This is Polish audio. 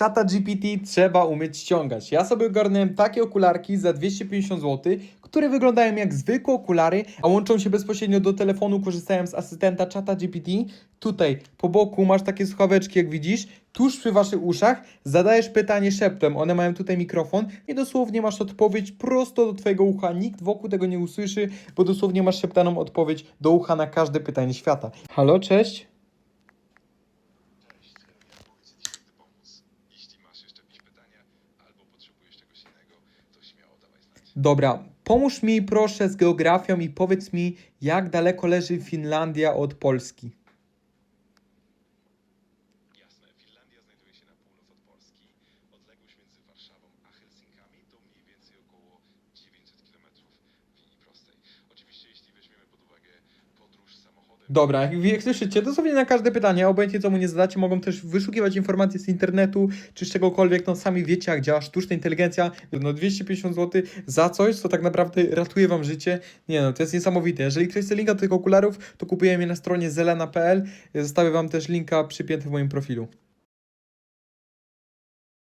Czata GPT trzeba umieć ściągać. Ja sobie ogarnąłem takie okularki za 250 zł, które wyglądają jak zwykłe okulary, a łączą się bezpośrednio do telefonu, korzystając z asystenta czata GPT. Tutaj po boku masz takie słuchaweczki, jak widzisz, tuż przy waszych uszach, zadajesz pytanie szeptem, one mają tutaj mikrofon i dosłownie masz odpowiedź prosto do twojego ucha. Nikt wokół tego nie usłyszy, bo dosłownie masz szeptaną odpowiedź do ucha na każde pytanie świata. Halo? Cześć, Dobra, pomóż mi proszę z geografią i powiedz mi, jak daleko leży Finlandia od Polski. Jasne, Finlandia znajduje się na północ od Polski. Odległość Dobra, jak, jak słyszycie, dosłownie na każde pytanie, obojętnie co mu nie zadacie, mogą też wyszukiwać informacje z internetu, czy z czegokolwiek, no sami wiecie jak działa sztuczna inteligencja, no 250 zł za coś, co tak naprawdę ratuje wam życie, nie no, to jest niesamowite. Jeżeli ktoś chce linka do tych okularów, to kupujemy je na stronie zelena.pl, zostawię wam też linka przypięty w moim profilu.